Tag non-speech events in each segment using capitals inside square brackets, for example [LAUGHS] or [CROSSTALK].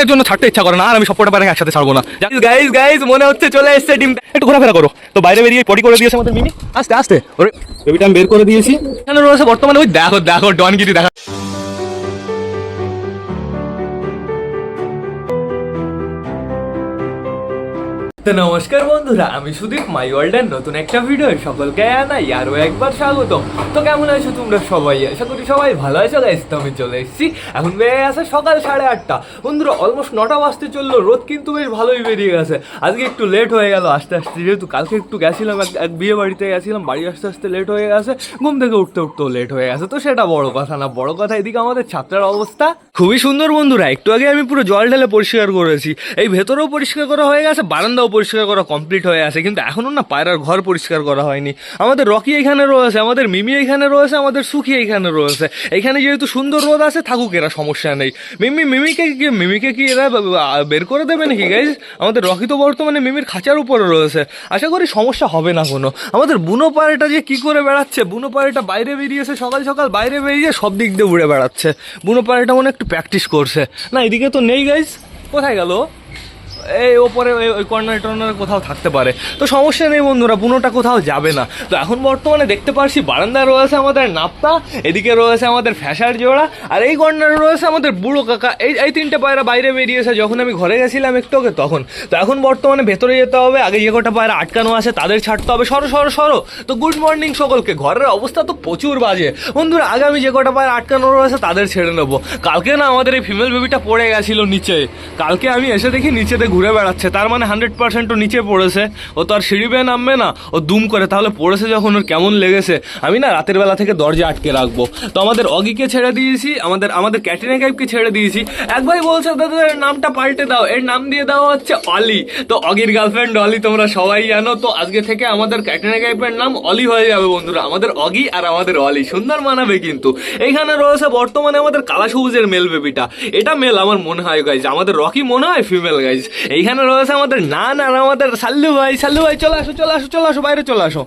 এর জন্য ছাড়তে ইচ্ছা করে না, আর আমি সব কটা পায়রা একসাথে ছাড়বো না। গাইজ গাইজ মনে হচ্ছে চলে এসছে ডিম। একটু ঘোরাফেরা করো। তো বাইরে বেরিয়ে পটি করে দিয়েছে আমাদের মিমি। আস্তে আস্তে। ওরে আমি বের করে দিয়েছি। বর্তমানে? ওই দেখো দেখো ডনগিরি দেখা তো নমস্কার বন্ধুরা, আমি সুদীপ মাই ওয়ার্ল্ডের নতুন একটা ভিডিও সকলকে জানাই আরও একবার স্বাগত তো কেমন আছো তোমরা সবাই? আশা করি সবাই ভালো আছো। গাইস তো আমি চলে এসেছি। এখন বেরিয়ে গেছে সকাল সাড়ে আটটা। বন্ধুরা অলমোস্ট নটা বাজতে চলল। রোদ কিন্তু বেশ ভালোই বেরিয়ে গেছে। আজকে একটু লেট হয়ে গেল আস্তে আস্তে। যেহেতু কালকে একটু গেছিলাম, এক বিয়ে বাড়িতে গেছিলাম, বাড়ি আসতে আসতে লেট হয়ে গেছে। ঘুম থেকে উঠতে উঠতেও লেট হয়ে গেছে। তো সেটা বড় কথা না। বড় কথা এদিকে আমাদের ছাত্রের অবস্থা খুবই সুন্দর বন্ধুরা। একটু আগে আমি পুরো জল ঢেলে পরিষ্কার করেছি। এই ভেতরেও পরিষ্কার করা হয়ে গেছে, বারান্দাও পরিষ্কার করা কমপ্লিট হয়ে আছে। কিন্তু এখনও না পায়রার ঘর পরিষ্কার করা হয়নি। আমাদের রকি এখানে রয়েছে, আমাদের মিমি এখানে রয়েছে, আমাদের সুখী এখানে রয়েছে। এখানে যেহেতু সুন্দর রোদ আছে, থাকুক এরা, সমস্যা নেই। মিমি, মিমিকে কি মিমিকে কি এরা বের করে দেবে নাকি গাইজ আমাদের রকি তো বর্তমানে মিমির খাঁচার উপরে রয়েছে। আশা করি সমস্যা হবে না কোনো। আমাদের বুনো পাড়েটা যে কি করে বেড়াচ্ছে, বুনো পাড়েটা বাইরে বেরিয়েছে, সকাল সকাল বাইরে বেরিয়ে সব দিক দিয়ে উড়ে বেড়াচ্ছে। বুনো পাড়েটা মনে একটু প্র্যাকটিস করছে। না, এদিকে তো নেই গাইজ কোথায় গেল? এই ওপরে ওই- কর্নার টর্নারে কোথাও থাকতে পারে। তো সমস্যা নেই বন্ধুরা বুনোটা কোথাও যাবে না। তো এখন বর্তমানে দেখতে পারছি বারান্দায় রয়েছে আমাদের নাপ্তা, এদিকে রয়েছে আমাদের ফ্যাশার জোড়া, আর এই কর্নারে রয়েছে আমাদের বুড়ো কাকা। এই এই তিনটে পায়রা বাইরে বেরিয়েছে, যখন আমি ঘরে গেছিলাম একটু আগে, তখন। তো এখন বর্তমানে ভেতরে যেতে হবে, আগে যে কটা পায়রা আটকানো আছে তাদের ছাড়তে হবে। সরো সরো সরো। তো গুড মর্নিং সকলকে, ঘরের অবস্থা তো প্রচুর বাজে। বন্ধুরা আগে আমি যে কটা পায়রা আটকানো রয়েছে তাদের ছেড়ে নেব। কালকে না আমাদের এই ফিমেল বেবিটা পড়ে গেছিল নিচে। কালকে আমি এসে দেখি নিচেতে ঘুরে বেড়াচ্ছে, তার মানে হান্ড্রেড পার্সেন্ট ও নিচে পড়েছে, ও তো আর সিঁড়ি বেয়ে নামবে না, ও দুম করে, তাহলে পড়েছে যখন ওর কেমন লেগেছে, আমি না রাতের বেলা থেকে দরজা আটকে রাখব। তো আমাদের অগিকে ছেড়ে দিয়েছি, আমাদের আমাদের ক্যাটিনা গাইবকে ছেড়ে দিয়েছি। এক ভাই বলছে, দাদা নামটা পাল্টে দাও, এর নাম দিয়ে দেওয়া হচ্ছে অলি। তো অগির গার্লফ্রেন্ড অলি, তোমরা সবাই জানো, তো আজকে থেকে আমাদের ক্যাটিনা গাইবের নাম অলি হয়ে যাবে, বন্ধুরা। আমাদের অগি আর আমাদের অলি, সুন্দর মানাবে কিন্তু। এইখানে রয়েছে বর্তমানে আমাদের কালা সবুজের মেল বেবিটা। এটা মেল আমার মনে হয় গাইজ আমাদের রকি মনে হয় ফিমেল গাইজ এইখানে রয়েছে আমাদের নান আর আমাদের সাল্লু ভাই। সাল্লু ভাই, চলে আসো চলে আসো চলে আসো, বাইরে চলে আসো।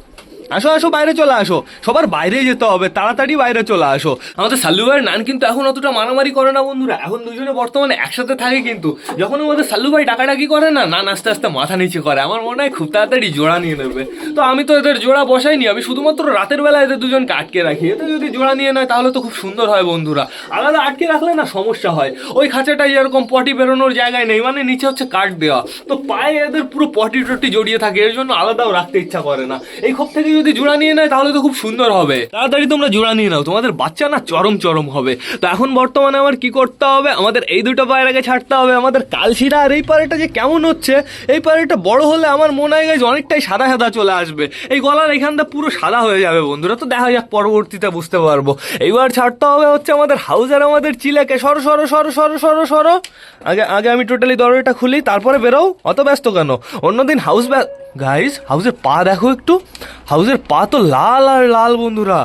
আসো আসো, বাইরে চলে আসো। সবার বাইরে যেতে হবে, তাড়াতাড়ি বাইরে চলে আসো। আমাদের সাল্লু ভাইয়ের নান কিন্তু এখন অতটা মারামারি করে না বন্ধুরা। এখন দুজনে বর্তমানে একসাথে থাকে কিন্তু যখন আমাদের সাল্লু ভাই ডাকাডাকি করে না, নান আস্তে আস্তে মাথা নিচে করে। আমার মনে হয় খুব তাড়াতাড়ি জোড়া নিয়ে নেবে। তো আমি তো এদের জোড়া বসাইনি, আমি শুধুমাত্র রাতের বেলা এদের দুজনকে আটকে রাখি। এতে যদি জোড়া নিয়ে নেয়, তাহলে তো খুব সুন্দর হয় বন্ধুরা। আলাদা আটকে রাখলে না সমস্যা হয়। ওই খাঁচাটায় যেরকম পটি বেরোনোর জায়গায় নেই মানে নিচে হচ্ছে কাঠ দেওয়া। তো পায়ে এদের পুরো পটি টটি জড়িয়ে থাকে, এর জন্য আলাদাও রাখতে ইচ্ছা করে না। এই খোপ থেকে যদি জোড়া নিয়ে নেয় তাহলে তো খুব সুন্দর হবে। তাড়াতাড়ি তোমরা জোড়া নিয়ে নাও, তোমাদের বাচ্চা না চরম চরম হবে। তো এখন বর্তমানে আমার কি করতে হবে? আমাদের এই দুটো পায়রাকে ছাড়তে হবে। আমাদের কালশিরা আর এই পায়রাটা যে কেমন হচ্ছে, এই পায়রাটা বড় হলে আমার মনে হয় guys অনেকটাই সাদা সাদা চলে আসবে। এই গলার এখানটা পুরো সাদা হয়ে যাবে বন্ধুরা। তো দেখা যাক পরবর্তীতে বুঝতে পারব। এইবার ছাড়তে হবে হচ্ছে আমাদের হাউস আর আমাদের চিলেকে। সরো সরো সরো সরো সরো সরো। আগে আগে আমি টোটালি দরজাটা খুলি, তারপরে বেরোও? অত ব্যস্ত কেন? অন্যদিন হাউস গাইস হাউসের পা দেখো একটু। হাউসের পা তো লাল আর লাল বন্ধুরা।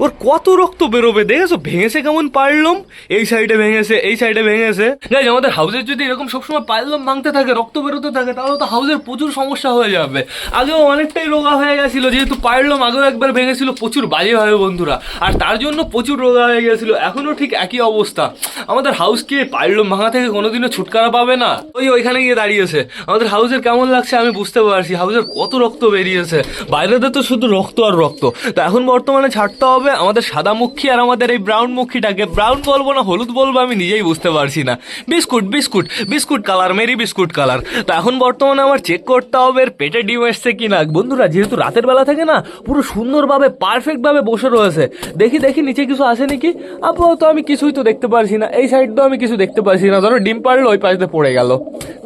ওর কত রক্ত বেরোবে, দেখেছ? ভেঙেছে কেমন পারলাম? এই সাইডে ভেঙেছে, এই সাইডে ভেঙেছে। গাইজ আমাদের হাউসের যদি এরকম সবসময় পারলাম ভাঙতে থাকে, রক্ত বেরোতে থাকে, তাহলে তো হাউসের প্রচুর সমস্যা হয়ে যাবে। আগেও অনেকটাই রোগা হয়ে গেছিল, যেহেতু পারলাম, আগেও একবার ভেঙেছিল, প্রচুর বাজেভাবে বন্ধুরা। আর তার জন্য প্রচুর রোগা হয়ে গেছিল, এখনও ঠিক একই অবস্থা। আমাদের হাউস কি পারলাম ভাঙা থেকে কোনোদিনও ছুটকারা পাবে না। ওই ওইখানে গিয়ে দাঁড়িয়েছে। আমাদের হাউসের কেমন লাগছে আমি বুঝতে পারছি হাউসের কত রক্ত বেরিয়েছে। বাইরেতে তো শুধু রক্ত আর রক্ত। তো এখন বর্তমানে ছাড়তে হবে। আমাদের সাদা মুখী আর আমাদের এই ব্রাউন মুখীটাকে। ব্রাউন বলব না, হলুদ বলব আমি নিজেই বুঝতে পারছি না। Biscuit biscuit biscuit colour Marie biscuit colour তো এখন বর্তমানে আমার চেক করতে হবে এর পেটে ডিম এসছে কি না। বন্ধুরা, যেহেতু রাতের বেলা থেকে না, পুরো সুন্দরভাবে পারফেক্টভাবে বসে রয়েছে। দেখি দেখি, নিচে কিছু আসে নাকি? আপাতত আমি কিছুই তো দেখতে পারছি না। এই সাইড তো আমি কিছু দেখতে পারছি না। ধরো ডিম পারলে ওই পাশে পড়ে গেল।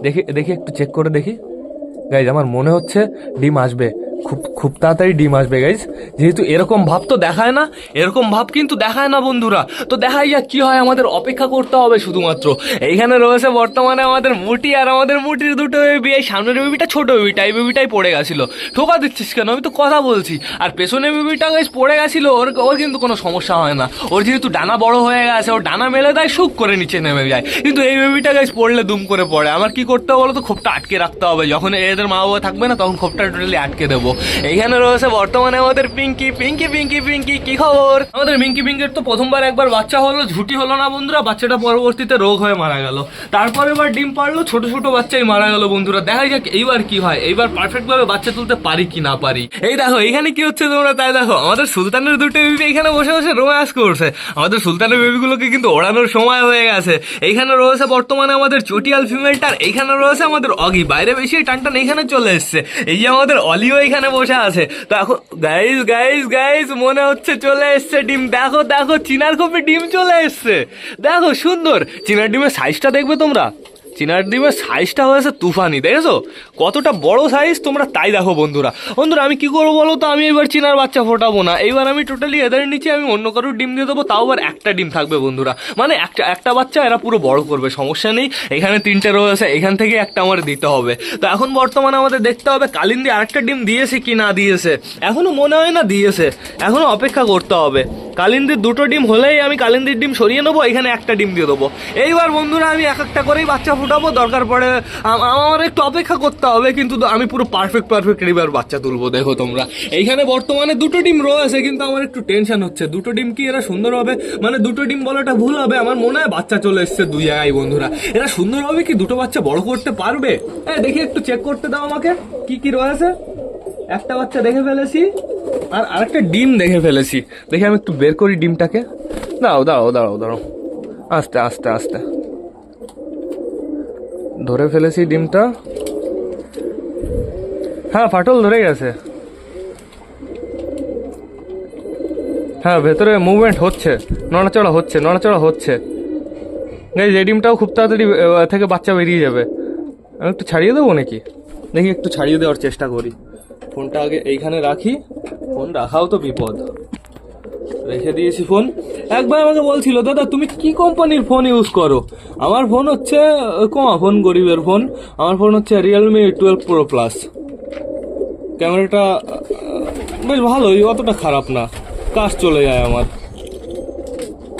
দেখি দেখি একটু চেক করে দেখি। গাইজ আমার মনে হচ্ছে ডিম আসবে। খুব খুব তাড়াতাড়ি ডিম আসবে গাইজ যেহেতু এরকম ভাব তো দেখায় না, এরকম ভাব কিন্তু দেখায় না, বন্ধুরা। তো দেখাই যাক কি হয়, আমাদের অপেক্ষা করতে হবে শুধুমাত্র। এইখানে রয়েছে বর্তমানে আমাদের মুটি, আর আমাদের মুটির দুটো বেবি এই সামনের বেবিটা ছোট বেবিটা এই বেবিটাই পড়ে গেছিল। ঠোকা দিচ্ছিস কেন? আমি তো কথা বলছি। আর পেছনের বেবিটা গাইজ পড়ে গেছিল, ওর ওর কিন্তু কোনো সমস্যা হয় না। ওর যেহেতু ডানা বড় হয়ে গেছে, ওর ডানা মেলে দেয়, সুখ করে নিচে নেমে যায়। কিন্তু এই বেবিটা গাইজ পড়লে দুম করে পড়ে। আমার কি করতে হবে বলো তো খোপটা আটকে রাখতে হবে। যখন এদের মা বাবা থাকবে না, তখন খোপটা টোটালি আটকে দেবো। দেবো এইখানে রয়েছে বর্তমানে আমাদের পিঙ্কি পিঙ্কি পিঙ্কি পিঙ্কি কি খবর? আমাদের মিঙ্কি পিঙ্কির তো প্রথমবার একবার বাচ্চা হলো ঝুটি হলো না বন্ধুরা বাচ্চাটা পরবর্তীতে রোগ হয়ে মারা গেল। তারপরে এবার ডিম পারল ছোট ছোট বাচ্চাই মারা গেল বন্ধুরা। দেখা যাক এইবার কি হয় এইবার পারফেক্ট ভাবে বাচ্চা তুলতে পারি কি না পারি। এই দেখো এইখানে কি হচ্ছে তোমরা তাই দেখো আমাদের সুলতানের দুটো বেবি এখানে বসে বসে রোম্যান্স করছে। আমাদের সুলতানের বেবিগুলোকে কিন্তু ওড়ানোর সময় হয়ে গেছে। এইখানে রয়েছে বর্তমানে আমাদের চটিয়াল ফিমেলটার এইখানে রয়েছে আমাদের অগি। বাইরে বেশি টান টান এইখানে চলে এসছে। এই যে আমাদের অলিও এখানে বসে আছে। তো এখন গাইজ গাইজ গাইজ মনে হচ্ছে চলে এসছে ডিম। দেখো দেখো, চিনার কপি ডিম চলে এসছে। দেখো, সুন্দর। চিনার ডিমের সাইজটা দেখবে তোমরা। চিনার ডিমের সাইজটা হয়েছে তুফানি, দেখেছ? কতটা বড় সাইজ তোমরা তাই দেখো বন্ধুরা। বন্ধুরা, আমি কি করব বলো তো? আমি এবার চিনার বাচ্চা ফোটাবো না। এইবার আমি টোটালি এদের নিচে আমি অন্য কারোর ডিম দিয়ে দেবো, তাও আবার একটা ডিম থাকবে বন্ধুরা। মানে একটা একটা বাচ্চা এরা পুরো বড় করবে, সমস্যা নেই। এখানে তিনটে রয়েছে এখান থেকে একটা আমার দিতে হবে। তো এখন বর্তমানে আমাদের দেখতে হবে, কালিন্দি আরেকটা ডিম দিয়েছে কি না দিয়েছে? এখনও মনে হয় না দিয়েছে। এখনও অপেক্ষা করতে হবে। কালিন্দির দুটো ডিম হলেই আমি কালিন্দির ডিম সরিয়ে নেব, এখানে একটা ডিম দিয়ে দেবো। এইবার বন্ধুরা, আমি এক একটা করেই বাচ্চা ফুটাবো, দরকার পড়ে আম- আমার একটু অপেক্ষা করতে হবে কিন্তু আমি পুরো পারফেক্ট পারফেক্ট এবার বাচ্চা তুলবো, দেখো তোমরা। এইখানে বর্তমানে দুটো ডিম রয়েছে, কিন্তু আমার একটু টেনশন হচ্ছে। দুটো ডিম কি এরা সুন্দর হবে? মানে দুটো ডিম বলাটা ভুল হবে, আমার মনে হয় বাচ্চা চলে এসছে দুই জায়গায় বন্ধুরা। এরা সুন্দর হবে কি দুটো বাচ্চা বড় করতে পারবে? হ্যাঁ দেখি একটু চেক করতে দাও আমাকে, কি কি রয়েছে? একটা বাচ্চা দেখে ফেলেছি, আর আরেকটা ডিম দেখে ফেলেছি। দেখে আমি একটু বের করি ডিমটাকে। দাও দাও দাঁড়াও দাঁড়াও। আস্তে আস্তে আস্তে। ধরে ফেলেছি ডিমটা। হ্যাঁ ফাটল ধরে গেছে। হ্যাঁ ভেতরে মুভমেন্ট হচ্ছে, নড়াচড়া হচ্ছে নড়াচড়া হচ্ছে। এই যে ডিমটাও খুব তাড়াতাড়ি থেকে বাচ্চা বেরিয়ে যাবে। আমি একটু ছাড়িয়ে দেবো নাকি? দেখি একটু ছাড়িয়ে দেওয়ার চেষ্টা করি। ফোনটা আগে এইখানে রাখি। ফোন রাখাও তো বিপদ। রেখে দিয়েছি ফোন। একবার আমাকে বলছিল, দাদা, তুমি কি কোম্পানির ফোন ইউজ করো? আমার ফোন হচ্ছে কমা, ফোন গরিবের ফোন। আমার ফোন হচ্ছে রিয়েলমি টুয়েলভ প্রো প্লাস ক্যামেরাটা বেশ ভালোই, অতটা খারাপ না। কাজ চলে যায় আমার।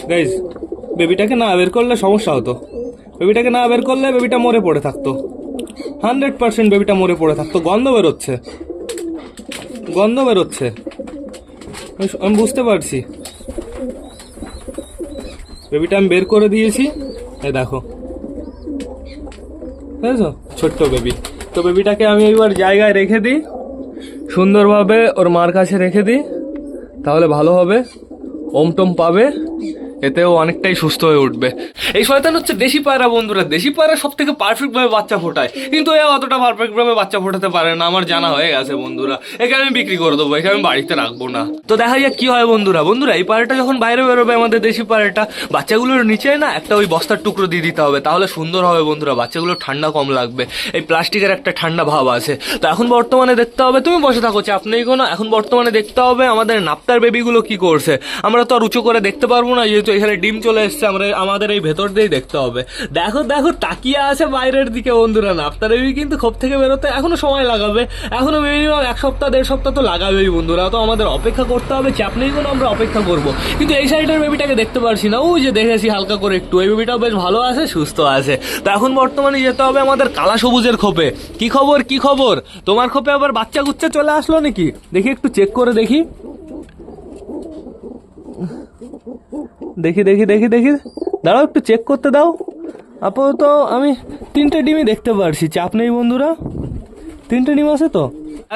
গাইজ বেবিটাকে না বের করলে সমস্যা হতো। বেবিটাকে না বের করলে বেবিটা মরে পড়ে থাকতো। হান্ড্রেড পার্সেন্ট বেবিটা মরে পড়ে থাকতো। গন্ধ বেরোচ্ছে। গন্ধ বেরোচ্ছে। আমি- বুঝতে পারছি। বেবিটা আমি বের করে দিয়েছি। এই দেখো। বুঝেছ? ছোট্ট বেবি তো বেবিটাকে আমি এবার জায়গায় রেখে দিই। সুন্দরভাবে ওর মার কাছে রেখে দিই তাহলে ভালো হবে। ওম টোম পাবে। এতেও অনেকটাই সুস্থ হয়ে উঠবে। এই শয়তান হচ্ছে দেশি পায়রা বন্ধুরা। দেশি পায়রা সব থেকে পারফেক্টভাবে বাচ্চা ফোটায়। কিন্তু এ অতটা পারফেক্টভাবে বাচ্চা ফোটাতে পারে না। আমার জানা হয়ে গেছে বন্ধুরা। একে আমি বিক্রি করে দেবো একে আমি বাড়িতে রাখব না। তো দেখা যাক কি হয় বন্ধুরা। বন্ধুরা, এই পায়রাটা যখন বাইরে বেরোবে আমাদের দেশি পায়রাটা, বাচ্চাগুলোর নিচে না একটা ওই বস্তার টুকরো দিয়ে দিতে হবে। তাহলে সুন্দর হবে বন্ধুরা। বাচ্চাগুলো ঠান্ডা কম লাগবে। এই প্লাস্টিকের একটা ঠান্ডা ভাব আছে। তো এখন বর্তমানে দেখতে হবে, তুমি বসে থাকো, চাপ নেই কোনো। এখন বর্তমানে দেখতে হবে আমাদের নাপ্তার বেবিগুলো কি করছে। আমরা তো আর উঁচু করে দেখতে পারব না, যেহেতু এখানে ডিম চলে এসছে, আমরা আমাদের এই ভেতর দিয়েই দেখতে হবে। দেখো দেখো, তাকিয়ে আছে বাইরের দিকে বন্ধুরা নাপ্তার বেবি কিন্তু খোপ থেকে বেরোতে এখনও সময় লাগাবে। এখনও মিনিমাম এক সপ্তাহ, দেড় সপ্তাহ তো লাগাবেই বন্ধুরা। তো আমাদের অপেক্ষা করতে হবে চাপ নেই কোনো আমরা অপেক্ষা করব। কিন্তু এই সাইডের বেবিটাকে দেখতে পারছি না। ওই যে দেখেছি হালকা করে একটু। এই বেবিটাও বেশ ভালো আছে, সুস্থ আছে। তো এখন বর্তমানে যেতে হবে আমাদের কালা সবুজের খোপে কি খবর কি খবর? তোমার খোপে আবার বাচ্চা গুচ্চা চলে আসলো নাকি? দেখি, একটু চেক করে দেখি। দেখি দেখি দেখি দেখি। দাঁড়াও, একটু চেক করতে দাও। আপাতত আমি তিনটে ডিমই দেখতে পারছি। চাপ নেই বন্ধুরা। তিনটে ডিম আছে তো?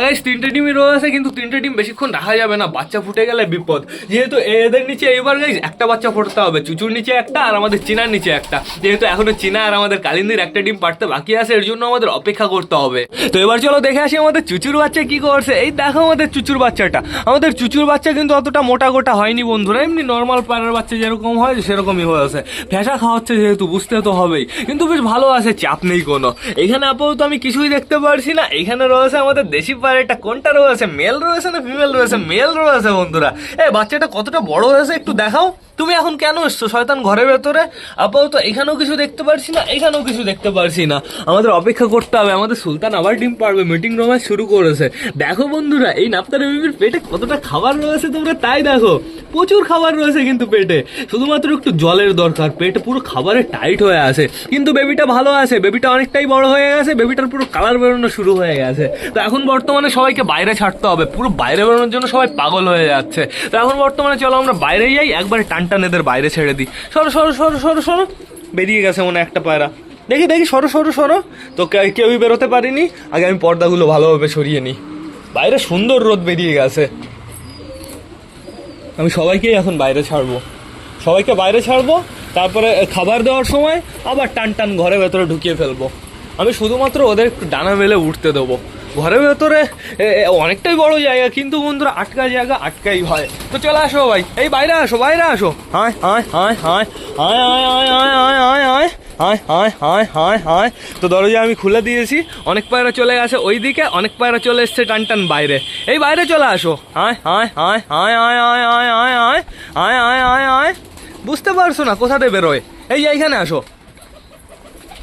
গাইস তিনটে ডিমই রয়েছে কিন্তু তিনটে ডিম বেশিক্ষণ রাখা যাবে না। বাচ্চা ফুটে গেলে বিপদ। যেহেতু এদের নিচে এবার গাইস একটা বাচ্চা ফুটতে হবে, চুচুর নিচে একটা আর আমাদের চিনার নিচে একটা। যেহেতু এখনও চিনা আর আমাদের কালিন্দির একটা ডিম পাড়তে বাকি আছে, এর জন্য আমাদের অপেক্ষা করতে হবে। তো এবার চলো দেখে আসি আমাদের চুচুর বাচ্চা কি করছে। এই দেখো আমাদের চুচুর বাচ্চাটা। আমাদের চুচুর বাচ্চা কিন্তু অতটা মোটা গোটা হয়নি বন্ধুরা। এমনি নর্মাল পাড়ার বাচ্চা যেরকম হয়, সেরকমই হয়েছে ফ্যাসা খাওয়াচ্ছে যেহেতু, বুঝতে তো হবেই। কিন্তু বেশ ভালো আছে, চাপ নেই কোনো। এখানে আপাতত আমি কিছুই দেখতে পারছি না। এখানে রয়েছে আমাদের দেশি পায়রাটা কোনটা রয়েছে? মেল রয়েছে না ফিমেল রয়েছে? মেল রয়েছে, বন্ধুরা। এ, বাচ্চাটা কতটা বড় হয়েছে একটু দেখাও। তুমি এখন কেন এসছো শয়তান ঘরের ভেতরে? আপাতত এখানেও কিছু দেখতে পারছি না, এখানেও কিছু দেখতে পারছি না। আমাদের অপেক্ষা করতে হবে, আমাদের সুলতান আবার ডিম পারবে মিটিং রোমান্স শুরু করেছে। দেখো বন্ধুরা, এই নাপ্তার বেবির পেটে কতটা খাবার রয়েছে তোমরা তাই দেখো। প্রচুর খাবার রয়েছে কিন্তু পেটে। শুধুমাত্র একটু জলের দরকার, পেট পুরো খাবারে টাইট হয়ে আছে। কিন্তু বেবিটা ভালো আছে বেবিটা অনেকটাই বড় হয়ে গেছে বেবিটার পুরো কালার বেরোনো শুরু হয়ে গেছে। তো এখন বর্তমানে বর্তমানে সবাইকে বাইরে ছাড়তে হবে। পুরো বাইরে বেরোনোর জন্য সবাই পাগল হয়ে যাচ্ছে। তো এখন বর্তমানে চলো আমরা বাইরে যাই, একবারে টান টান এদের বাইরে ছেড়ে দিই। সরো সরো সরো সরো সরো। বেরিয়ে গেছে মনে একটা পায়রা। দেখি দেখি, সরো সরো সরো। তো কেউই বেরোতে পারিনি। আগে আমি পর্দাগুলো ভালোভাবে সরিয়ে নিই। বাইরে সুন্দর রোদ বেরিয়ে গেছে। আমি সবাইকেই এখন বাইরে ছাড়বো। সবাইকে বাইরে ছাড়বো, তারপরে খাবার দেওয়ার সময় আবার টান টান ঘরে ভেতরে ঢুকিয়ে ফেলব। আমি শুধুমাত্র ওদের একটু ডানা মেলে উঠতে দেবো। ঘরের ভেতরে অনেকটাই বড় জায়গা কিন্তু বন্ধুরা আটকা জায়গা আটকাই হয় তো চলে আসো ভাই এই বাইরে আসো বাইরে আসো হায় হায় হায় হায় হায় হায় হায় হায় হায় হায় হায় হায় হায় হায় হায় তো দরজা আমি খুলে দিয়েছি অনেক পায়রা চলে গেছে ওই দিকে অনেক পায়রা চলে এসছে টান টান বাইরে এই বাইরে চলে আসো হায় হায় হায় হায় হায় হায় হায় হায় হায় হায় হায় হায় হায় বুঝতে পারছ না কোথাতে বেরোয় এই এইখানে আসো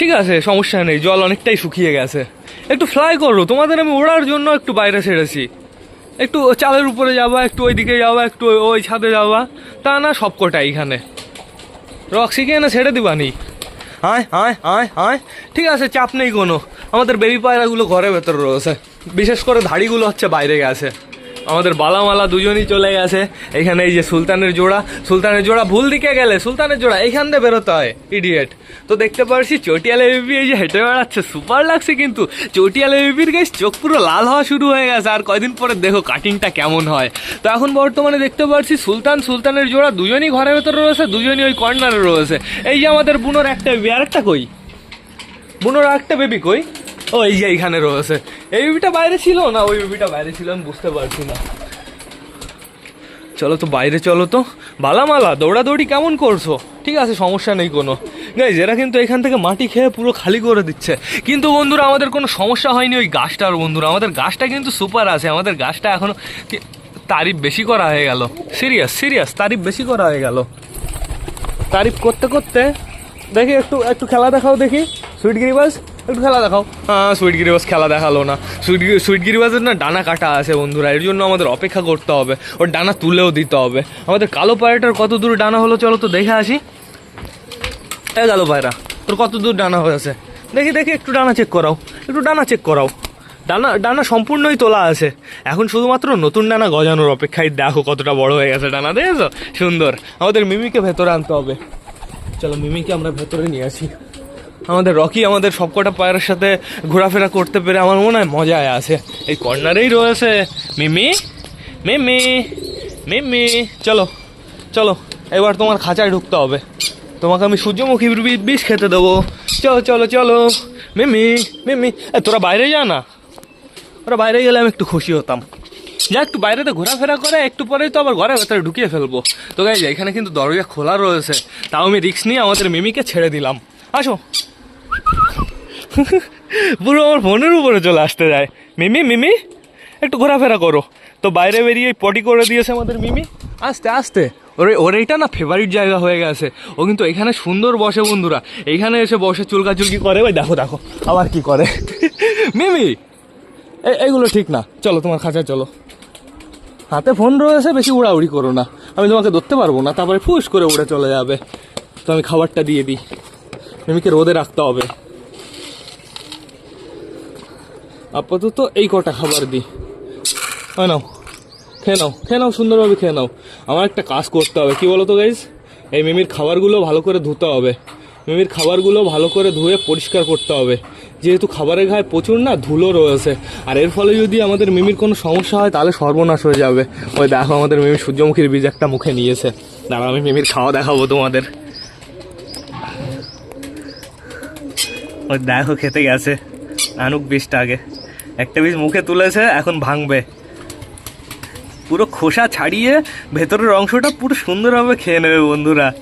ঠিক আছে সমস্যা নেই জল অনেকটাই শুকিয়ে গেছে। একটু ফ্লাই করো তোমাদের আমি ওড়ার জন্য একটু বাইরে ছেড়েছি। একটু চালের উপরে যাওয়া একটু ওই দিকে যাওয়া একটু ওই- ছাদে যাওয়া তা না সবকটা এইখানে রক্সিকে এনে ছেড়ে দিবানি হায় হায় হায় হায়। ঠিক আছে চাপ নেই কোনো। আমাদের বেবি পায়রাগুলো ঘরের ভেতরে রয়েছে। বিশেষ করে ধাড়িগুলো হচ্ছে বাইরে গেছে। আমাদের বালামালা দুজনই চলে গেছে। এখানে এই যে সুলতানের জোড়া। সুলতানের জোড়া ভুল দিকে গেলে, সুলতানের জোড়া এইখান দিয়ে বেরোতে হয় ইডিয়েট তো দেখতে পারছি, চটিয়ালে বিবি এই যে হেঁটে বেড়াচ্ছে সুপার লাগছে কিন্তু চটিয়ালে বিবির গাছ চোখ পুরো লাল হওয়া শুরু হয়ে গেছে, আর কয়দিন পরে দেখো কাটিংটা কেমন হয়। তো এখন বর্তমানে দেখতে পারছি, সুলতান, সুলতানের জোড়া দুজনই ঘরের ভেতরে রয়েছে, দুজনই ওই কর্নারে রয়েছে। এই যে আমাদের বুনোর একটা বেবি আর একটা কই? বুনোর একটা বেবি কই? ও, এই যে এইখানে রয়েছে। এই বেবিটা বাইরে ছিল? না, ওই বেবিটা বাইরে ছিল, আমি বুঝতে পারছি না। চলো তো, বাইরে চলো তো। বালামালা, দৌড়াদৌড়ি কেমন করছ? ঠিক আছে, সমস্যা নেই কোনো। গাইজ এরা কিন্তু এখান থেকে মাটি খেয়ে পুরো খালি করে দিচ্ছে। কিন্তু বন্ধুরা, আমাদের কোনো সমস্যা হয়নি ওই গাছটার, বন্ধুরা। আমাদের গাছটা কিন্তু সুপার আছে। আমাদের গাছটা এখনও কি- তারিফ বেশি করা হয়ে গেল। সিরিয়াস সিরিয়াস তারিফ বেশি করা হয়ে গেল। তারিফ করতে করতে, দেখি একটু একটু খেলা দেখাও দেখি। সুইট গিরিবাজ একটু খেলা দেখাও। হ্যাঁ সুইট গিরিবাজ খেলা দেখাল না। সুইট সুইট গিরিবাজের না ডানা কাটা আছে বন্ধুরা, এর জন্য আমাদের অপেক্ষা করতে হবে। ওর ডানা তুলেও দিতে হবে। আমাদের কালো পায়রাটার কত দূর ডানা হলো চলো তো দেখে আসি। এ গেল পায়রা, তোর কত দূর ডানা হয়েছে দেখি দেখি, একটু ডানা চেক করাও, একটু ডানা চেক করাও। ডানা ডানা সম্পূর্ণই তোলা আছে। এখন শুধুমাত্র নতুন ডানা গজানোর অপেক্ষায় দেখো কতটা বড় হয়ে গেছে ডানা, দেখেছ? সুন্দর। আমাদের মিমিকে ভেতরে আনতে হবে। চলো, মিমিকে আমরা ভেতরে নিয়ে আসি। আমাদের রকি আমাদের সবকটা পায়ের সাথে ঘোরাফেরা করতে পেরে আমার মনে হয় মজায় আছে। এই কর্নারেই রয়েছে মিমি মিমি মিমি। চলো চলো, এবার তোমার খাঁচায় ঢুকতে হবে। তোমাকে আমি সূর্যমুখী বিষ খেতে দেবো। চলো চলো চলো। মিমি মিমি। তোরা বাইরে যা না। ওরা বাইরে গেলে আমি একটু খুশি হতাম। যা, একটু বাইরে তো ঘোরাফেরা করে, একটু পরেই তো আবার ঘরের ভেতরে ঢুকিয়ে ফেলব। তো গাই এখানে কিন্তু দরজা খোলা রয়েছে। তাও আমি রিক্স নিয়ে আমাদের মিমিকে ছেড়ে দিলাম। আসো। পুরো আমার ফোনের উপরে চলে আসতে যায়। মিমি মিমি, একটু ঘোরাফেরা করো। তো বাইরে বেরিয়ে পটি করে দিয়েছে আমাদের মিমি। আস্তে আস্তে। ওরে, ওর এইটা না ফেভারিট জায়গা হয়ে গেছে। ও কিন্তু এখানে সুন্দর বসে বন্ধুরা। এইখানে এসে বসে চুলকাচুলকি করে। ওই দেখো দেখো, আবার কি করে। মিমি এগুলো ঠিক না। চলো, তোমার খাঁচায় চলো। হাতে ফোন রয়েছে, বেশি উড়াউড়ি করো না। আমি তোমাকে ধরতে পারব না। তারপরে ফুস করে উড়ে চলে যাবে। তো আমি খাবারটা দিয়ে দিই। মিমিকে রোদে রাখতে হবে। আপাতত এই কটা খাবার দিই। হয় নাও। খেয়ে নাও। খেয়ে নাও, সুন্দরভাবে খেয়ে নাও। আমার একটা কাজ করতে হবে। কি বলো তো গাইজ এই মিমির খাবারগুলো ভালো করে ধুতে হবে। মিমির খাবারগুলো ভালো করে ধুয়ে পরিষ্কার করতে হবে। যেহেতু খাবারের গায়ে প্রচুর না, ধুলো রয়েছে। আর এর ফলে যদি আমাদের মিমির কোনো সমস্যা হয়, তাহলে সর্বনাশ হয়ে যাবে। ওই দেখো আমাদের মিমি সূর্যমুখীর বীজ একটা মুখে নিয়েছে। দাঁড়া আমি মিমির খাওয়া দেখাবো তোমাদের। ওই দেখো খেতে গেছে। আনুক বীজটা আগে। একটা বীজ মুখে তুলেছে, এখন ভাঙবে। পুরো খোসা ছাড়িয়ে ভেতরের অংশটা পুরো সুন্দরভাবে খেয়ে নেবে বন্ধুরা।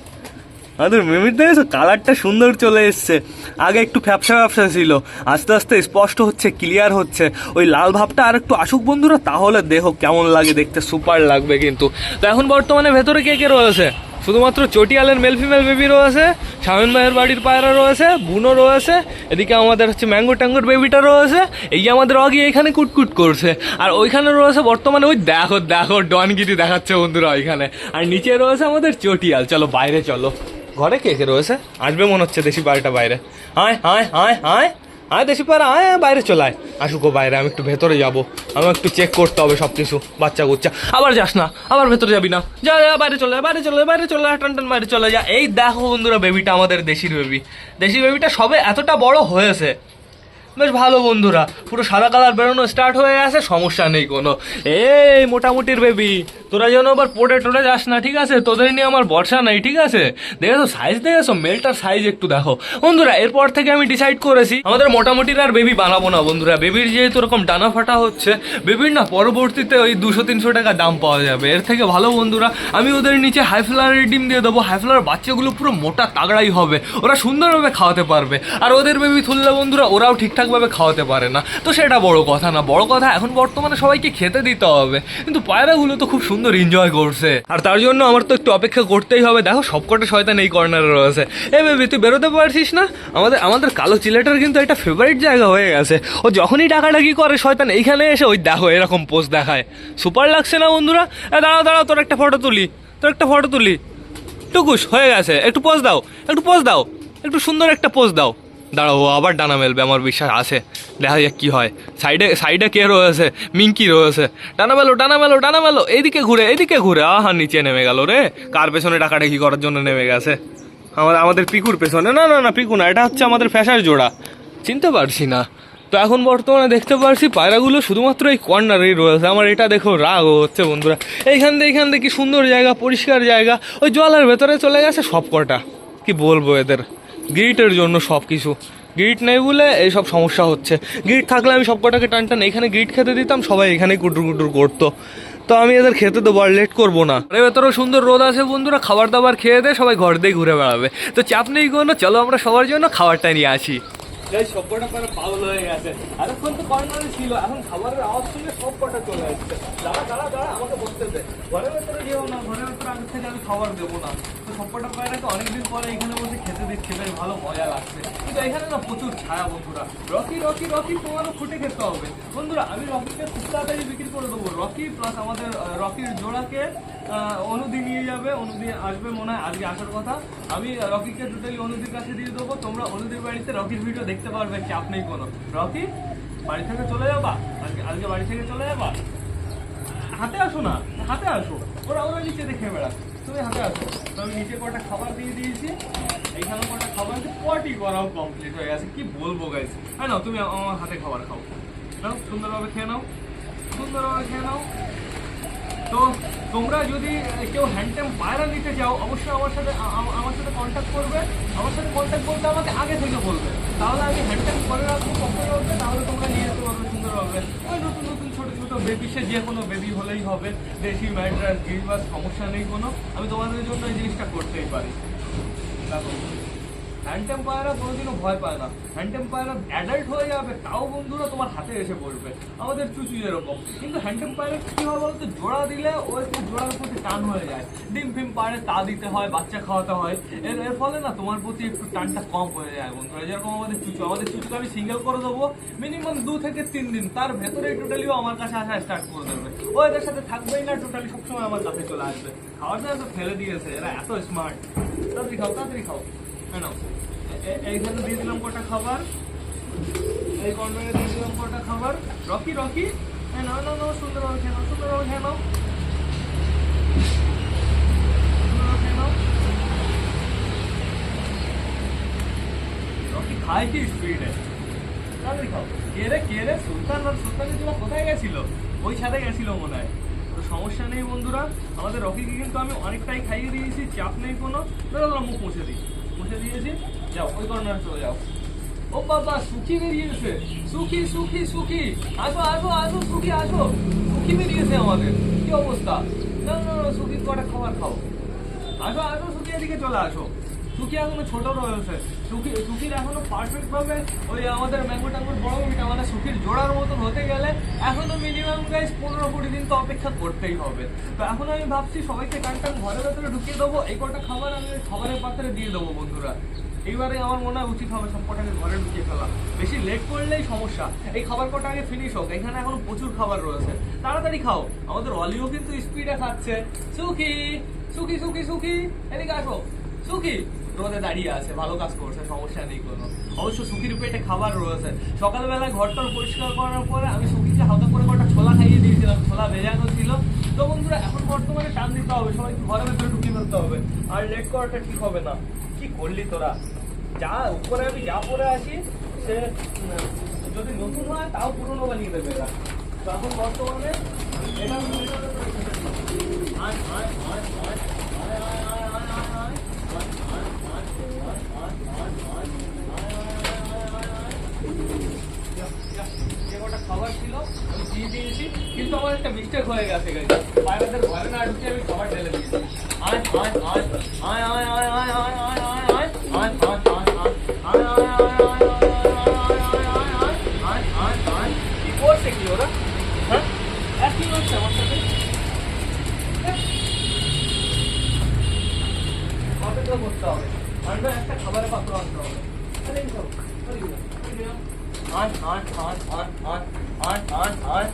আমাদের মিমির দেখেছ? কালারটা সুন্দর চলে এসছে। আগে একটু ফ্যাপসা ফ্যাপসা ছিল। আস্তে আস্তে স্পষ্ট হচ্ছে, ক্লিয়ার হচ্ছে। ওই লাল ভাবটা আর একটু আসুক বন্ধুরা, তাহলে দেখো কেমন লাগে, দেখতে সুপার লাগবে কিন্তু। তো এখন বর্তমানে ভেতরে কে কে রয়েছে? শুধুমাত্র চটিয়ালের মেল ফিমেল বেবি রয়েছে শামিন ভাইয়ের বাড়ির পায়রা রয়েছে বুনো রয়েছে এদিকে আমাদের হচ্ছে ম্যাঙ্গো ট্যাঙ্গোর বেবিটা রয়েছে এই যে আমাদের অগি এখানে কুটকুট করছে, আর ওইখানে রয়েছে বর্তমানে, ওই দেখো দেখো ডনগিরি দেখাচ্ছে বন্ধুরা ওইখানে, আর নিচে রয়েছে আমাদের চটিয়াল, চলো বাইরে চলো, ঘরে কে কে রয়েছে? আসবে মনে হচ্ছে দেশি পায়রাটা বাইরে আয় আয় আয় আয় আয় দেশি পায়রা আয় বাইরে চলে আসুক আসুকো বাইরে আমি একটু ভেতরে যাব। আমার একটু চেক করতে হবে সব কিছু বাচ্চা গুচ্চা আবার যাস না আবার ভেতরে যাবি না। যা যা বাইরে চলে যা, বাইরে চলে বাইরে চলে যা, টান টান বাইরে চলে যা এই দেখো বন্ধুরা বেবিটা আমাদের দেশির বেবি দেশির বেবিটা সবে এতটা বড় হয়েছে। বেশ ভালো বন্ধুরা, পুরো সাদা কালার বেরোনো স্টার্ট হয়ে গেছে, সমস্যা নেই কোনো। এই মোটামুটির বেবি তোরা যেন আবার পড়ে টড়ে যাস না, ঠিক আছে? তোদের নিয়ে আমার ভরসা নাই, ঠিক আছে? দেখেছ সাইজ দেখেছ? মেলটার সাইজ একটু দেখো। বন্ধুরা, এরপর থেকে আমি ডিসাইড করেছি, আমাদের মোটামুটির আর বেবি বানাবো না, বন্ধুরা। বেবির যেহেতু এরকম ডানা ফাটা হচ্ছে বেবির না পরবর্তীতে ওই দুশো, তিনশো টাকা দাম পাওয়া যাবে। এর থেকে ভালো, বন্ধুরা, আমি ওদের নিচে হাই ফ্লাওয়ারের ডিম দিয়ে দেবো। হাই ফ্লাওয়ার বাচ্চাগুলো পুরো মোটা তাগড়াই হবে, ওরা সুন্দরভাবে খাওয়াতে পারবে। আর ওদের বেবি তুললে, বন্ধুরা, ওরাও ঠিকঠাকভাবে খাওয়াতে পারে না। তো সেটা বড় কথা না, বড় কথা এখন বর্তমানে সবাইকে খেতে দিতে হবে। কিন্তু পায়রাগুলো তো খুব সুন্দর এনজয় করছে। আর তার জন্য আমার তো একটু অপেক্ষা করতেই হবে। দেখো, সবকটা শয়তান এই কর্নারে রয়েছে। এ বেবি, তুই বেরোতে পারছিস না? আমাদের আমাদের কালো চিলেটার কিন্তু একটা ফেভারিট জায়গা হয়ে গেছে। ও যখনই ডাকাডাকি করে, শয়তান এইখানে এসে ওই দেখো, এরকম পোস্ট দেখায়। সুপার লাগছে না, বন্ধুরা? দাঁড়াও দাঁড়াও, তোর একটা ফটো তুলি। তোর একটা ফটো তুলি। টুকুস, হয়ে গেছে। একটু পোজ দাও, একটু পোজ দাও। একটু সুন্দর একটা পোজ দাও। দাঁড়াও আবার ডানা মেলবে, আমার বিশ্বাস আছে। দেখা যাক কি হয়। সাইডে সাইডে কে রয়েছে? মিঙ্কি রয়েছে। ডানা মেলো ডানা মেলো ডানা মেলো। এইদিকে ঘুরে এইদিকে ঘুরে। আহা, নিচে নেমে গেল রে। কার পেছনে ডাকাডাকি করার জন্য নেমে গেছে? আমার, আমাদের পিকুর পেছনে। না না না, পিকু না, এটা হচ্ছে আমাদের ফ্যাশার জোড়া। চিনতে পারছি না। তো এখন বর্তমানে দেখতে পারছি পায়রাগুলো শুধুমাত্র এই কর্নারেই রয়েছে। আমার এটা দেখো রাগ হচ্ছে, বন্ধুরা। এইখান দিয়ে এইখান দিয়ে কি সুন্দর জায়গা, পরিষ্কার জায়গা। ওই জলের ভেতরে চলে গেছে সব কটা কি বলব এদের? গ্রিটের জন্য সব কিছু গ্রিট নেই বলে এইসব সমস্যা হচ্ছে। গ্রিট থাকলে আমি সব কটাকে টান টান এখানে গ্রিট খেতে দিতাম সবাই এখানেই কুটুর কুটুর করতো। তো আমি এদের খেতে দেবো আর লেট করব না। এর ভেতরেও সুন্দর রোদ আছে বন্ধুরা খাবার দাবার খেয়ে দিয়ে সবাই ঘর দিয়ে ঘুরে বেড়াবে। তো চাপ নেই কোনো চলো আমরা সবার জন্য খাবারটা নিয়ে আসি। সবকটা পরে পাগল হয়ে গেছে। এতক্ষণ তো কর্নারে ছিল এখন খাবারের আওয়াজ শুনে সব কটা চলে আসছে। দাঁড়া দাঁড়া দাঁড়া আমাকে বসতে দে ঘরের ভেতরে যেও না ঘরের ভেতরে আগে থেকে আমি খাবার দেবো না। তো সবকটা পায়রাকে অনেকদিন পরে এখানে বসে খেতে দিচ্ছি বেশ ভালো মজা লাগছে। কিন্তু এখানে না প্রচুর ছায়া বন্ধুরা। রকি রকি রকি, তোমারও ফুটে খেতে হবে। বন্ধুরা, আমি রকিকে খুব তাড়াতাড়ি বিক্রি করে দেবো। রকি প্লাস আমাদের রকির জোড়াকে অনুদি নিয়ে যাবে, অনুদি আসবে মনে হয় আজকে আসার কথা। আমি রকিকে টোটালি অনুদির কাছে দিয়ে দেবো। তোমরা অনুদির বাড়িতে রকির ভিডিও দেখতে পারবে চাপ নেই কোনো। রকি, বাড়ি থেকে চলে যাবা? আজকে আজকে বাড়ি থেকে চলে যাবা? হাতে আসো না, হাতে আসো। ওরা ওরা নিচে দেখে বেড়া তুমি হাতে আসো। তো আমি নিচে কটা খাবার দিয়ে দিয়েছি। এইখানে কটা খাবার পটি করাও কমপ্লিট হয়ে গেছে। কি বলব গাইস হ্যাঁ নাও, তুমি আমার হাতে খাবার খাও। নাও, সুন্দরভাবে খেয়ে নাও। সুন্দরভাবে খেয়ে নাও। তো তোমরা যদি কেউ হ্যান্ডটেম পায়রা নিতে চাও, অবশ্যই আমার সাথে আমার সাথে কন্ট্যাক্ট করবে। আমার সাথে কন্ট্যাক্ট করতে আমাকে আগে থেকে বলবে। তাহলে আমি হ্যান্ডটেম করে রাখব কখন তাহলে তোমরা নিয়ে যেতে পারবে সুন্দরভাবে। ওই নতুন নতুন ছোট বেবি সে যে কোনো বেবি হলেই হবে। দেশি ম্যাড্রাস গিরিবাস সমস্যা নেই কোনো। আমি তোমাদের জন্য এই জিনিসটা করতেই পারি। হ্যান্ডটেম পায়রা কোনোদিনও ভয় পায় না। হ্যান্ডটেম পায়রা অ্যাডাল্ট হয়ে যাবে, তাও বন্ধুরা তোমার হাতে এসে পড়বে আমাদের চুচু এরকম কিন্তু হ্যান্ডটেম পায়রা কি হয় বলতো, জোড়া দিলে ও একটু জোড়ার প্রতি টান হয়ে যায়। ডিম ফিম পায়রা তা দিতে হয়, বাচ্চা খাওয়াতে হয়। এর এর ফলে না তোমার প্রতি একটু টানটা কম হয়ে যায় বন্ধুরা। যেরকম আমাদের চুচু, আমাদের চুচুকে আমি সিঙ্গেল করে দেবো মিনিমাম দু থেকে তিন দিন। তার ভেতরে টোটালিও আমার কাছে আসা স্টার্ট করে দেবে। ও এদের সাথে থাকবেই না টোটালি সবসময় আমার কাছে চলে আসবে। খাওয়ার দাওয়া তো ফেলে দিয়েছে, এরা এত স্মার্ট তাড়াতাড়ি খাও তাড়াতাড়ি খাও। হ্যাঁ এইখানে দিয়ে কটা খাবার। এই কর্নারে দিয়ে কটা খাবার। Rocky Rocky. হ্যাঁ নাও নাও নাও খেয়ে নাও, সুন্দরভাবে খেয়ে নাও। কি স্পিডে তাড়াতাড়ি খাও। কে রে কে রে? সুলতান আর সুলতানের কোথায় গেছিল? ওই সাথে গেছিল মনে হয়। তো সমস্যা নেই বন্ধুরা। আমাদের রকিকে কিন্তু আমি অনেকটাই খাইয়ে দিয়েছি, চাপ নেই কোনো। বেরোলাম মুখ মুছে দিই। মুছে দিয়েছি। যাও, ওই কর্নারে চলে যাও। ও বাবা, সুখী বেরিয়েছে। সুখী সুখী সুখী। আসো আসো আসো, সুখী আসো। সুখী বেরিয়েছে আমাদের। কি অবস্থা? না না না, সুখী, কটা খাবার খাও। আসো আসো, সুখী, এদিকে চলে আসো। সুখী এখনও ছোট রয়েছে। সুখী, সুখীর এখনও পারফেক্ট ভাবে ওই আমাদের ম্যাঙ্গো ট্যাঙ্গোর বড় মিটা মানে সুখীর জোড়ার মতন হতে গেলে এখনও মিনিমাম গাইস পনেরো কুড়ি দিন তো অপেক্ষা করতেই হবে। তো এখন আমি ভাবছি সবাইকে টান টান ঘরের ভেতরে ঢুকিয়ে দেবো। এই কটা খাবার আমি খাবারের পাত্রে দিয়ে দেবো বন্ধুরা। এইবারে আমার মনে হয় উচিত হবে সব কটাকে ঘরে ঢুকিয়ে ফেলা। বেশি লেট করলেই সমস্যা। এই খাবার কটা আগে ফিনিশ হোক, এখানে এখন প্রচুর খাবার রয়েছে। তাড়াতাড়ি খাও। আমাদের অলিও কিন্তু স্পিডে খাচ্ছে। সুখী সুখী সুখী সুখী। এদিকে আসো। সুখী রোদে দাঁড়িয়ে আছে, ভালো কাজ করছে, সমস্যা নেই কোনো। অবশ্য সুখীর পেটে খাবার রয়েছে। সকালবেলা ঘরটার পরিষ্কার করার পরে আমি সুখীকে হালকা করে কটা ছোলা খাইয়ে দিয়েছিলাম, ছোলা ভেজানো ছিল। তো বন্ধুরা, এখন বর্তমানে টান দিতে হবে সবাইকে ঘরের ভেতরে ঢুকিয়ে ফেলতে হবে। আর লেট করাটা ঠিক হবে না। করলি তোরা যা উপরে আমি যা পরে আছি সে উম, যদি নতুন হয় তাও পুরনো বানিয়ে দেবে এরা তো এখন বর্তমানে এটা আমি আয়, আয়, আয়, আয়, আয়, আয়, আয়, আয়, আয়, আয়, আয়। যে কটা খাবার ছিল আমি দিয়ে দিয়েছি কিন্তু আমার একটা মিস্টেক হয়ে গেছে গাইস পায়রাদের ঘরে না ঢুকে আমি খাবার ঢেলে দিয়েছি আয় আয় আয় আয় আয় আয় আয় আয় আয় করতে হবে আনবে একটা খাবারের পাত্র আনতে হবে আরে এই সব, আরে এই সব, এই যে, আয়, আয়, আয়, আয়, আয়, আয়, আয়, আয়, আয়,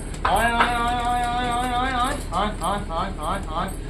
আয়, আয়, আয়, আয়,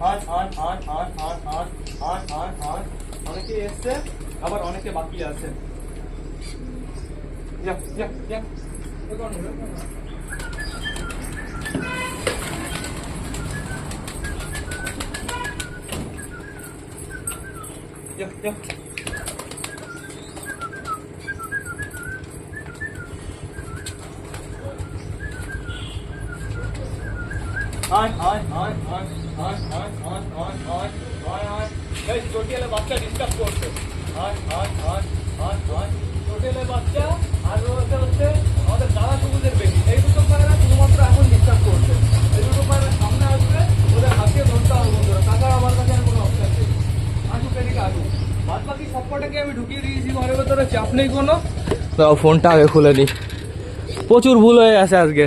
আয় আয় আয় আয় আয় আয় আয় আয় আয় আয় অনেকে এসছে আবার অনেকে বাকি আছে যা যা যা যা যা আয় আয় আয় আয় বাচ্চা করছে। বাচ্চা হচ্ছে আমাদের সবুজের এই দুটো শুধুমাত্র এখন করছে। এই দুটো সামনে আসবে, ওদের বন্ধুরা। তাছাড়া আমার কাছে আর কোনো নেই। আসুক, এদিকে আসুক। বাদ বাকি আমি ঢুকিয়ে দিয়েছি, ঘরের ভেতরে চাপ নেই কোনো। ফোনটা আগে খুলে নিই প্রচুর ভুল হয়ে গেছে আজকে।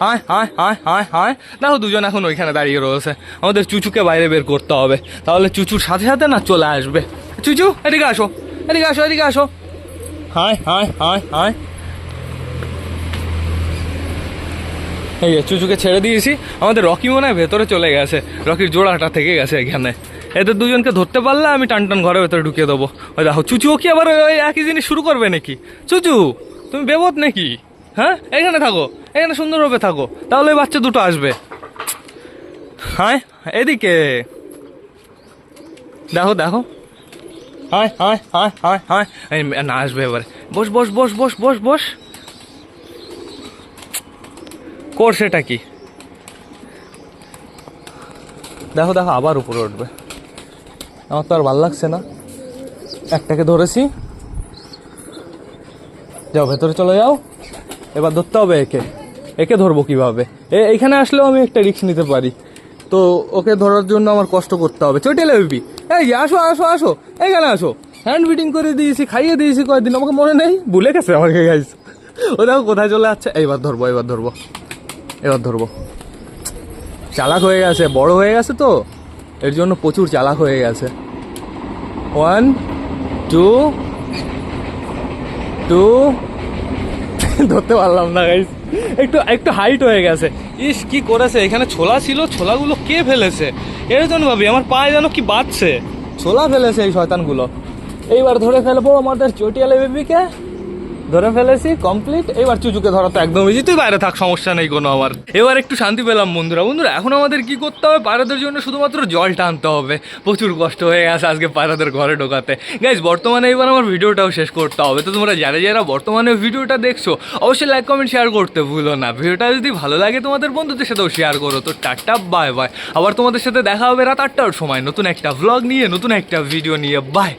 আয় আয় আয় আয় আয় দেখো দুজন এখন ওইখানে দাঁড়িয়ে রয়েছে। আমাদের চুচুকে বাইরে বের করতে হবে। তাহলে চুচুর সাথে সাথে না চলে আসবে। চুচু, এদিকে আসো এদিকে আসো এদিকে আসো। হায় হায় হায় হায় এই চুচুকে ছেড়ে দিয়েছি। আমাদের রকি মনে হয় ভেতরে চলে গেছে। রকির জোড়াটা থেকে গেছে এখানে। এদের দুজনকে ধরতে পারলে আমি টান টান ঘরের ভেতরে ঢুকিয়ে দেবো। ওই দেখো, চুচুও কি আবার ওই একই জিনিস শুরু করবে নাকি? চুচু, তুমি বেবত নাকি? হ্যাঁ? এখানে থাকো। এখানে সুন্দরভাবে থাকো। তাহলে বাচ্চা দুটো আসবে। হ্যাঁ এদিকে। দেখো দেখো। হায় হায় হায় হায় হায় না, আসবে এবারে। বস বস বস বস বস বস। করছেটা কি? দেখো দেখো, আবার উপরে উঠবে। আমার তো আর ভালো লাগছে না। একটাকে ধরেছি। যাও, ভেতরে চলে যাও। এবার ধরতে হবে একে। একে ধরবো কীভাবে? এ এইখানে আসলেও আমি একটা রিস্ক নিতে পারি। তো ওকে ধরার জন্য আমার কষ্ট করতে হবে। চটেলে বিপি এই, আসো আসো আসো। এখানে আসো। হ্যান্ড ফিটিং করে দিয়েছি, খাইয়ে দিয়েছি কয়েকদিন। আমাকে মনে নেই? ভুলে গেছে আমাকে গাইস ও দেখো কোথায় চলে যাচ্ছে। এইবার ধরবো এবার ধরবো। এবার ধরবো। চালাক হয়ে গেছে, বড় হয়ে গেছে তো। এর জন্য প্রচুর চালাক হয়ে গেছে। ওয়ান টু টু [LAUGHS] ধরতে পারলাম না গাইস একটু একটু হাইট হয়ে গেছে। ইস কি করেছে? এখানে ছোলা ছিল ছোলাগুলো কে ফেলেছে? এর জন্য ভাবি আমার পায়ে যেন কি বাজছে। ছোলা ফেলেছে এই শয়তানগুলো। এইবার ধরে ফেলব আমাদের চটিয়ালে বেবিকে। ধরে ফেলেছি কমপ্লিট এবার চুচুকে ধরা তো একদম ইজি তুই বাইরে থাক, সমস্যা নেই কোনো আমার। এবার একটু শান্তি পেলাম, বন্ধুরা। বন্ধুরা, এখন আমাদের কি করতে হবে? পায়রাদের জন্য শুধুমাত্র জল টানতে হবে। প্রচুর কষ্ট হয়ে গেছে আজকে পায়রাদের ঘরে ঢোকাতে। গাইজ বর্তমানে এবার আমার ভিডিওটাও শেষ করতে হবে। তো তোমরা যারা যারা বর্তমানে ভিডিওটা দেখছ, অবশ্যই লাইক কমেন্ট শেয়ার করতে ভুলো না। ভিডিওটা যদি ভালো লাগে তোমাদের বন্ধুদের সাথেও শেয়ার করো। তো টাটা বাই বাই আবার তোমাদের সাথে দেখা হবে রাত আটটার সময়। নতুন একটা ভ্লগ নিয়ে, নতুন একটা ভিডিও নিয়ে। বাই